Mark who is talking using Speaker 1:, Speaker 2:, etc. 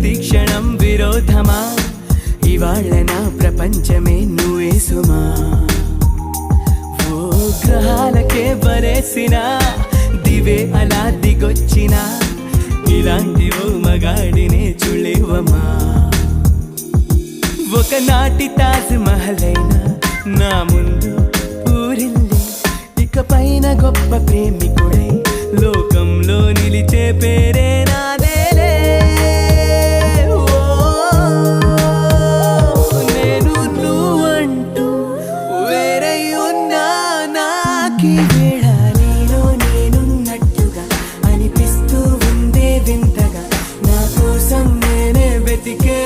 Speaker 1: ప్రతి క్షణం విరోధమా? ఇవాళ నా ప్రపంచమే నువ్వే సుమా. ఓ గ్రహాలకే బరేసిన దివే అలా దిగొచ్చిన ఇలాంటి ఓ మగాడినే చుళేవమా ఒకనాటి తాజ్ మహల్ నా ముందు ఊరిల్లి ఇక పైన గొప్ప ప్రేమికుడై లోకంలో నిలిచే పేరే నాకే వేళ నీలో నేనున్నట్టుగా అనిపిస్తూ ఉందే వింతగా. నా కోసం నేనే వెతికే